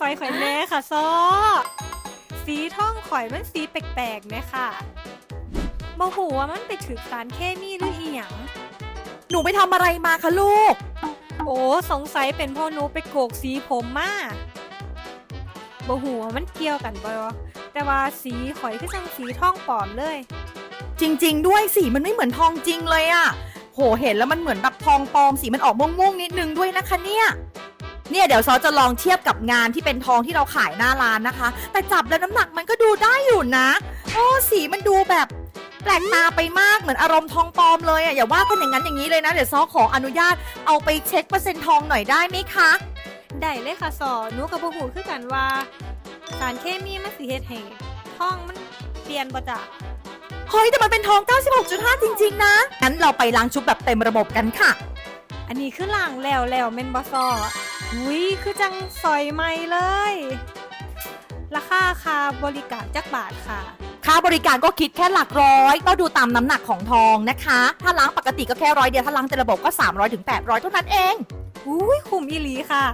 ซอยข่อยแน่ค่ะซอสีท่องข่อยมันสีแปลกๆไหมค่ะบ่หูว่ามันไปถือสารเคมีหรืออีหยังหนูไปทำอะไรมาคะลูก โอ้สงสัยเป็นพ่อหนูไปโกกสีผมมาบ่หูว่ามันเกี่ยวกันบ่แต่ว่าสีข่อยคือจังสีท่องปลอมเลย จริง ๆ ด้วยสีมันไม่เหมือนทองจริงเลยอะโหเห็นแล้วมันเหมือนแบบทองปลอมสีมันออกม่วงๆนิดนึงด้วยนะคะเนี่ย เนี่ยเดี๋ยวซอจะลองเทียบกับงานที่เป็นทองที่เราขายหน้าร้านนะคะ แต่จับแล้วน้ำหนักมันก็ดูได้อยู่นะ โอ้สีมันดูแบบแปลกตาไปมากเหมือนอารมณ์ทองปลอมเลยอะอย่าว่ากันอย่างนั้นอย่างนี้เลยนะ เดี๋ยวซอขออนุญาตเอาไปเช็คเปอร์เซ็นต์ทองหน่อยได้ไหมคะ ได้เลยค่ะซอหนูกับบ่หูคือกันว่า สารเคมีมันสิเฮ็ดให้ท่องมันเปลี่ยนบ่จ้ะเฮ้ยแต่มันเป็นทอง 96.5 จริง ๆ นะงั้นเราไปล้างชุบแบบเต็มระบบกันค่ะ อันนี้คือล่างแล้วแล้วแม่นบ่ซอ อุ้ยคือจังซอยใหม่เลย ราคาค่าบริการจักบาทค่ะ ค่าบริการก็คิดแค่หลักร้อยก็ดูตามน้ำหนักของทองนะคะ ถ้าล้างปกติก็แค่ร้อยเดียว ถ้าล้างเต็มระบบก็ 300ถึง800 เท่านั้นเอง อุ้ยคุ้มอีหลีค่ะ